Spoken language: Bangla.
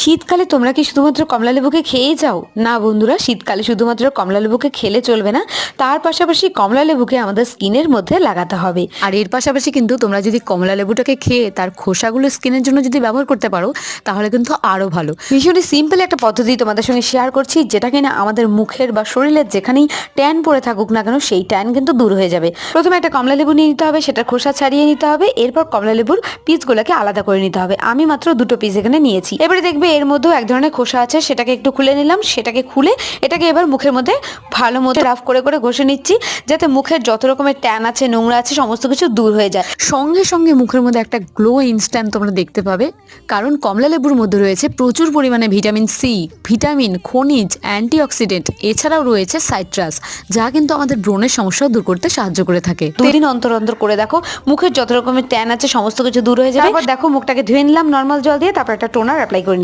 শীতকালে তোমরা কি শুধুমাত্র কমলা লেবুকে খেয়েই যাও? না বন্ধুরা, শীতকালে শুধুমাত্র কমলা লেবুকে খেলে চলবে না, তার পাশাপাশি কমলা লেবুকে আমাদের স্কিনের মধ্যে লাগাতে হবে। আর এর পাশাপাশি কিন্তু তোমরা যদি কমলা লেবুটাকে খেয়ে তার খোসাগুলো স্কিনের জন্য যদি ব্যবহার করতে পারো, তাহলে কিন্তু আরও ভালো। ভীষণই সিম্পল একটা পদ্ধতি তোমাদের সঙ্গে শেয়ার করছি, যেটা কিনা আমাদের মুখের বা শরীরের যেখানেই ট্যান পড়ে থাকুক না কেন, সেই ট্যান কিন্তু দূর হয়ে যাবে। প্রথমে একটা কমলা লেবু নিয়ে নিতে হবে, সেটার খোসা ছাড়িয়ে নিতে হবে, এরপর কমলা লেবুর পিসগুলোকে আলাদা করে নিতে হবে। আমি মাত্র দুটো পিস এখানে নিয়েছি। এবারে দেখবে এর মধ্যেও এক ধরনের খোসা আছে সেটাকে একটু খুলে নিলাম সেটাকে খুলে এটাকে এবার মুখের মধ্যে ভালো মতো রাফ করে করে ঘষে নিচ্ছি যাতে মুখের যত রকমের ট্যান আছে নোংরা আছে সমস্ত কিছু দূর হয়ে যায়। সঙ্গে সঙ্গে মুখের মধ্যে একটা গ্লো ইনস্ট্যান্ট তোমরা দেখতে পাবে কারণ কমলা লেবুর মধ্যে রয়েছে প্রচুর পরিমাণে ভিটামিন সি ভিটামিন খনিজ অ্যান্টিঅক্সিডেন্ট এছাড়াও রয়েছে সাইট্রাস যা কিন্তু আমাদের ব্রণের সমস্যাও দূর করতে সাহায্য করে থাকে। দুই দিন অন্তর অন্তর করে দেখো মুখের যত রকমের ট্যান আছে সমস্ত কিছু দূর হয়ে যাবে। তারপর দেখো মুখটাকে ধুয়ে নিলাম নর্মাল জল দিয়ে তারপর একটা টোনার অ্যাপ্লাই করে নিচ্ছি।